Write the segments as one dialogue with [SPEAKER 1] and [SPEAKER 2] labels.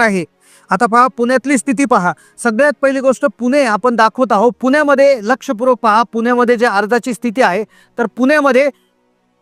[SPEAKER 1] आहे. आता पहा पुण्यातली स्थिती पहा. सगळ्यात पहिली गोष्ट पुणे आपण दाखवत आहोत. पुण्यामध्ये लक्षपूर्वक पहा पुण्यामध्ये जे अर्जाची स्थिती आहे तर पुण्यामध्ये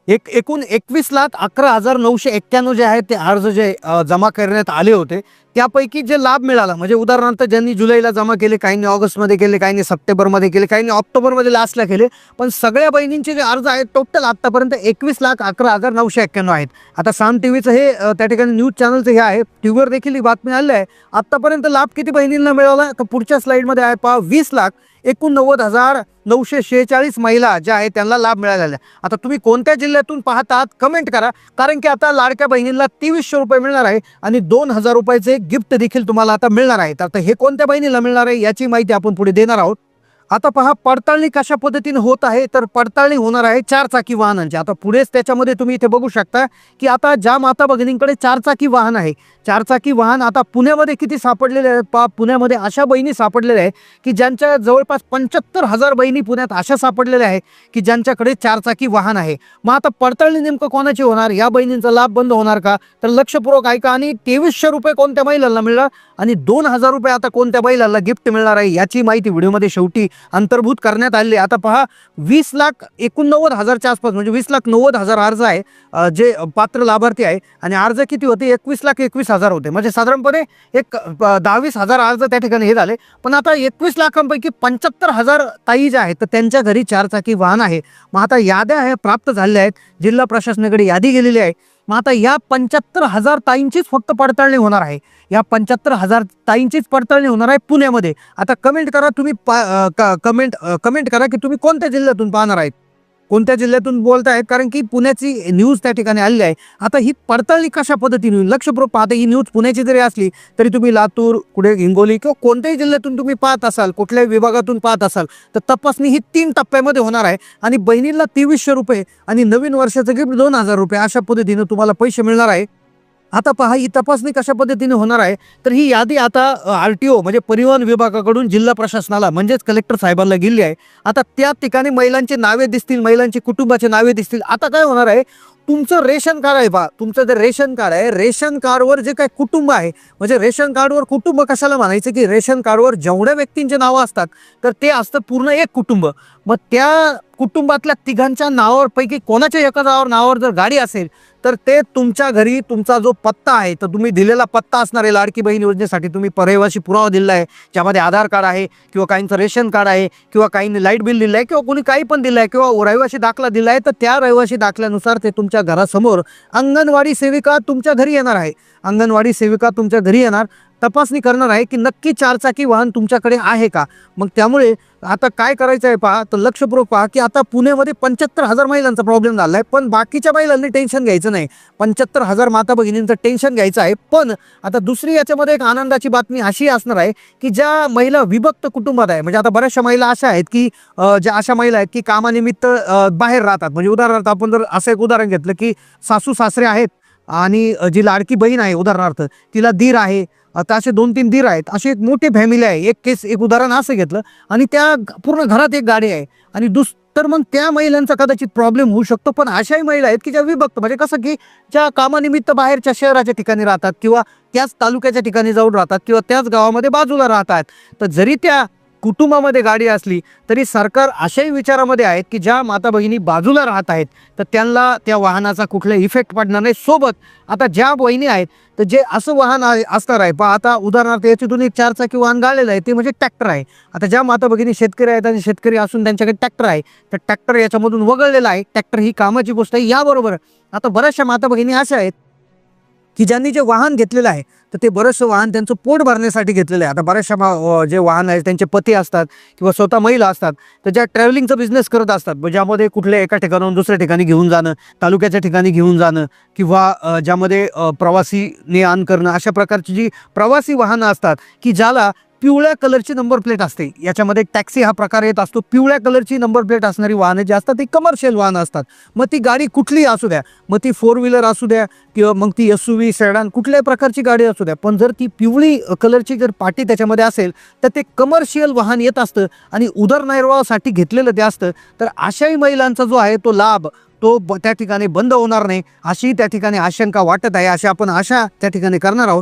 [SPEAKER 1] एक एकूण एकवीस लाख अकरा हजार नऊशे एक्क्याण्णव जे आहेत ते अर्ज जे जमा करण्यात आले होते. त्यापैकी जे लाभ मिळाला म्हणजे उदाहरणार्थ ज्यांनी जुलैला जमा केले काहींनी ऑगस्टमध्ये केले काहींनी सप्टेंबरमध्ये केले काहींनी ऑक्टोबरमध्ये लास्टला केले पण सगळ्या बहिणींचे जे अर्ज आहेत टोटल आत्तापर्यंत एकवीस लाख अकरा हजार नऊशे एक्क्याण्णव आहेत. आता साम टी व्हीचं हे त्या ठिकाणी न्यूज चॅनलचं हे आहे टी व्हीवर देखील ही बातमी आली आहे. आत्तापर्यंत लाभ किती बहिणींना मिळाला? तर पुढच्या स्लाईडमध्ये आहे पहा वीस लाख एकोणनव्वद हजार नऊशे शेहेचाळीस महिला ज्या आहेत त्यांना लाभ मिळालेला आहे. आता तुम्ही कोणत्या जिल्ह्यातून पाहतात कमेंट करा कारण की आता लाडक्या बहिणींना तेवीसशे रुपये मिळणार आहे आणि दोन हजार रुपयाचे गिफ्ट देखील तुम्हाला आता मिळणार आहे. तर आता हे कोणत्या बहिणीला मिळणार आहे याची माहिती आपण पुढे देणार आहोत. आता पहा पडताळणी कशा पद्धतीने होत आहे? तर पडताळणी होणार आहे चारचाकी वाहनांची. आता पुढेच त्याच्यामध्ये तुम्ही इथे बघू शकता की आता ज्या माता भगिनींकडे चारचाकी वाहन आहे चारचाकी वाहन आता पुण्यामध्ये किती सापडलेले आहेत? पा पुण्यामध्ये अशा बहिणी सापडलेल्या आहे की ज्यांच्या जवळपास पंच्याहत्तर हजार बहिणी पुण्यात अशा सापडलेल्या आहे की ज्यांच्याकडे चारचाकी वाहन आहे. मग आता पडताळणी नेमकं कोणाची होणार? या बहिणींचा लाभ बंद होणार का? तर लक्षपूर्वक ऐका आणि तेवीसशे रुपये कोणत्या महिलांना मिळणार? आणि दोन हजार रुपये आता कोणत्या महिलांना गिफ्ट मिळणार आहे याची माहिती व्हिडिओमध्ये शेवटी अंतर्भूत करण्यात आले आता पहा वीस लाख एकोणनव्वद हजारच्या आसपास म्हणजे वीस लाख नव्वद हजार अर्ज आहे जे पात्र लाभार्थी आहे आणि अर्ज किती होते? एकवीस लाख एकवीस हजार होते. म्हणजे साधारणपणे एक दहावीस हजार अर्ज त्या ठिकाणी हे झाले. पण आता एकवीस लाखांपैकी पंच्याहत्तर हजार ताई ज्या आहेत तर त्यांच्या घरी चारचाकी वाहन आहे. मग आता याद्या आहे प्राप्त झालेल्या आहेत. जिल्हा प्रशासनाकडे यादी गेलेली आहे. मग आता या पंच्याहत्तर हजार ताईंचीच फक्त पडताळणी होणार आहे. या पंच्याहत्तर हजार ताईंचीच पडताळणी होणार आहे पुण्यामध्ये. आता कमेंट करा तुम्ही पा क- कमेंट कमेंट करा की तुम्ही कोणत्या जिल्ह्यातून पाहणार आहेत? कोणत्या जिल्ह्यातून बोलत आहेत कारण की पुण्याची न्यूज त्या ठिकाणी आलेली आहे. आता ही पडताळणी कशा पद्धतीने होईल? लक्षपूर्वक पाहता ही न्यूज पुण्याची जरी असली तरी तुम्ही लातूर कुठे हिंगोली किंवा कोणत्याही जिल्ह्यातून तुम्ही पाहत असाल कुठल्याही विभागातून पाहत असाल तर तपासणी ही तीन टप्प्यामध्ये होणार आहे. आणि बहिणीला तेवीसशे रुपये आणि नवीन वर्षाचं गिफ्ट दोन हजार रुपये अशा पद्धतीनं तुम्हाला पैसे मिळणार आहे. आता पहा ही तपासणी कशा पद्धतीने होणार आहे? तर ही यादी आता आर टी ओ म्हणजे परिवहन विभागाकडून जिल्हा प्रशासनाला म्हणजेच कलेक्टर साहेबांना गेली आहे. आता त्या ठिकाणी महिलांची नावे दिसतील महिलांची कुटुंबाचे नावे दिसतील. आता काय होणार आहे? तुमचं रेशन कार्ड आहे पहा. तुमचं जे रेशन कार्ड आहे रेशन कार्डवर जे काही कुटुंब आहे म्हणजे रेशन कार्डवर कुटुंब कशाला म्हणायचं की रेशन कार्डवर जेवढ्या व्यक्तींचे नावं असतात तर ते असतं पूर्ण एक कुटुंब. मग त्या कुटुंबातल्या तिघांच्या नावावर पैकी कोणाच्या एका नावावर नावावर जर गाडी असेल तर ते तुमच्या घरी तुमचा जो पत्ता आहे तर तुम्ही दिलेला पत्ता असणार आहे लाडकी बहीण योजनेसाठी. तुम्ही परिवाशी पुरावा दिलेला आहे ज्यामध्ये आधार कार्ड आहे किंवा काहींचं रेशन कार्ड आहे किंवा काहींनी लाइट बिल दिलं आहे किंवा कोणी काही पण दिलं आहे किंवा रहिवासी दाखला दिला आहे तर त्या रहिवासी दाखल्यानुसार ते तुमच्या घरासमोर अंगणवाडी सेविका तुमच्या घरी येणार आहे. अंगणवाडी सेविका तुमच्या घरी येणार. तपासणी करणार आहे की नक्की चारचाकी वाहन तुमच्याकडे आहे का? मग त्यामुळे आता काय करायचं आहे पहा तर लक्षपूर्वक पहा की आता पुण्यामध्ये पंच्याहत्तर हजार महिलांचा प्रॉब्लेम झाला आहे पण बाकीच्या महिलांनी टेन्शन घ्यायचं नाही. पंच्याहत्तर हजार माता भगिनींचं टेन्शन घ्यायचं आहे. पण आता दुसरी याच्यामध्ये एक आनंदाची बातमी अशी असणार आहे की ज्या महिला विभक्त कुटुंबात आहे म्हणजे आता बऱ्याचशा महिला अशा आहेत की ज्या अशा महिला आहेत की कामानिमित्त बाहेर राहतात. म्हणजे उदाहरणार्थ आपण जर असं एक उदाहरण घेतलं की सासू सासरे आहेत आणि जी लाडकी बहीण आहे उदाहरणार्थ तिला दीर आहे. आता असे दोन तीन दीर आहेत अशी एक मोठी फॅमिली आहे एक केस एक उदाहरण असं घेतलं आणि त्या पूर्ण घरात एक गाडी आहे आणि दुस तर मग त्या महिलांचा कदाचित प्रॉब्लेम होऊ शकतो पण अशाही महिला आहेत की ज्या विभक्त म्हणजे कसं की ज्या कामानिमित्त बाहेरच्या शहराच्या ठिकाणी राहतात किंवा त्याच तालुक्याच्या ठिकाणी जाऊन राहतात किंवा त्याच गावामध्ये बाजूला राहतात तर जरी त्या कुटुंबामध्ये गाडी असली तरी सरकार अशाही विचारामध्ये आहेत की ज्या माता बहिणी बाजूला राहत आहेत तर त्यांना त्या वाहनाचा कुठला इफेक्ट पडणार नाही. सोबत आता ज्या बहिणी आहेत तर जे असं वाहन आहे असणार आहे. पण आता उदाहरणार्थ याच्यातून एक चारचाकी वाहन गाळलेलं आहे ते म्हणजे ट्रॅक्टर आहे. आता ज्या माता भगिनी शेतकरी आहेत आणि शेतकरी असून त्यांच्याकडे ट्रॅक्टर आहे तर ट्रॅक्टर याच्यामधून वगळलेला आहे. ट्रॅक्टर ही कामाची गोष्ट आहे याबरोबर. आता बऱ्याचशा माता भगिनी अशा आहेत की ज्यांनी जे वाहन घेतलेलं आहे तर ते बरंचसं वाहन त्यांचं पोट भरण्यासाठी घेतलेलं आहे. आता बऱ्याचशा मा- जे वाहन आहेत त्यांचे पती असतात किंवा स्वतः महिला असतात तर ज्या ट्रॅव्हलिंगचा बिझनेस करत असतात ज्यामध्ये कुठल्या एका ठिकाणाहून दुसऱ्या ठिकाणी घेऊन जाणं तालुक्याच्या ठिकाणी घेऊन जाणं किंवा ज्यामध्ये प्रवासी ने आण करणं अशा प्रकारची जी प्रवासी वाहनं असतात की ज्याला पिवळ्या कलरची नंबर प्लेट असते. याच्यामध्ये टॅक्सी हा प्रकार येत असतो. पिवळ्या कलरची नंबर प्लेट असणारी वाहनं जी असतात ती कमर्शियल वाहनं असतात. मग ती गाडी कुठली असू द्या. मग ती फोर व्हीलर असू द्या किंवा मग ती एस यू व्ही सेडान कुठल्याही प्रकारची गाडी असू द्या. पण जर ती पिवळी कलरची जर पाटी त्याच्यामध्ये असेल तर ते कमर्शियल वाहन येत असतं आणि उदरनिर्वाहासाठी घेतलेलं ते असतं. तर अशाही महिलांचा जो आहे तो लाभ तो ब- त्या ठिकाणी बंद होणार नाही. अशी त्या ठिकाणी आशंका वाटत आहे. अशी आपण आशा त्या ठिकाणी करणार आहोत.